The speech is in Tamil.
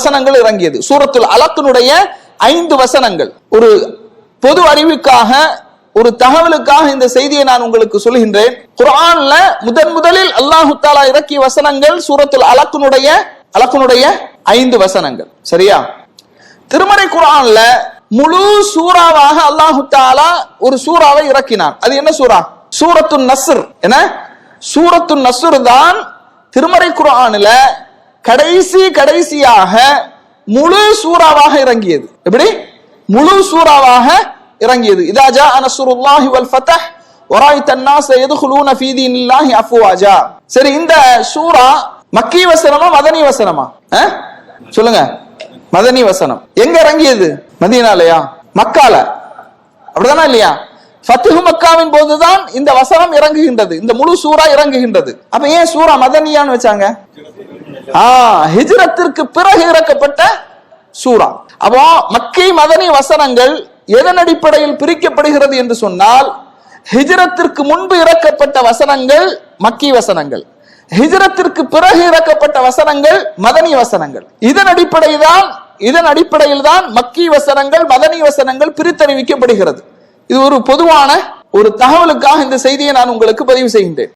வசனங்கள் இறங்கியது. சூரத்துல் அலக்கினுடைய ஐந்து வசனங்கள். ஒரு பொது அறிவுக்காக ஒரு தகவலுக்காக இந்த செய்தியை நான் உங்களுக்கு சொல்கின்றேன். குரான்ல முதன் முதலில் அல்லாஹு தாலா இறக்கிய வசனங்கள் சூரத்துல் அலக்குனுடைய அலக்குனுடைய ஐந்து வசனங்கள். சரியா? திருமறை குரான்ல முழு சூறாவாக அல்லாஹு தாலா ஒரு சூறாவை இறக்கினான். அது என்ன சூறா? சூரத்து நசுர் என்ன? சூரத்து நசுர் தான் திருமறை குரானில் கடைசி கடைசியாக முழு சூறாவாக இறங்கியது. எப்படி? முழு சூறாவாக இறங்கியது. இதா ஜா அனசுருல்லாஹி வல் ஃபதஹ் வராய் தன்னாஸ் எதுகுலூன ஃபீதீனில்லாஹி அஃப்வாஜா. சரி இந்த சூரா மக்கி வசனமா மதனி வசனமா? சொல்லுங்க. மதனி வசனம். எங்க இறங்கியது? மதீனாலயா? மக்கால. அப்படிதானா இல்லையா? ஃபத்துஹு மக்காவின் போதுதான் இந்த வசனம் இறங்குகின்றது. இந்த முழு சூரா இறங்குகின்றது. அப்ப ஏன் சூரா மதனியான்னு வச்சாங்க? ஆ ஹிஜ்ரத்திற்கு பிறகு இறக்கப்பட்ட சூரா அப்போ மக்கை மதனி வசனங்கள் எதன் அடிப்படையில் பிரிக்கப்படுகிறது என்று சொன்னால் ஹிஜ்ரத்திற்கு முன்பு இறக்கப்பட்ட வசனங்கள் மக்கி வசனங்கள். ஹிஜ்ரத்திற்கு பிறகு இறக்கப்பட்ட வசனங்கள் மதனி வசனங்கள். இதன் அடிப்படையில் தான் இதன் அடிப்படையில் தான் மக்கி வசனங்கள் மதனி வசனங்கள் பிரித்தறிவிக்கப்படுகிறது. இது ஒரு பொதுவான ஒரு தகவலுக்காக இந்த செய்தியை நான் உங்களுக்கு பதிவு செய்கின்றேன்.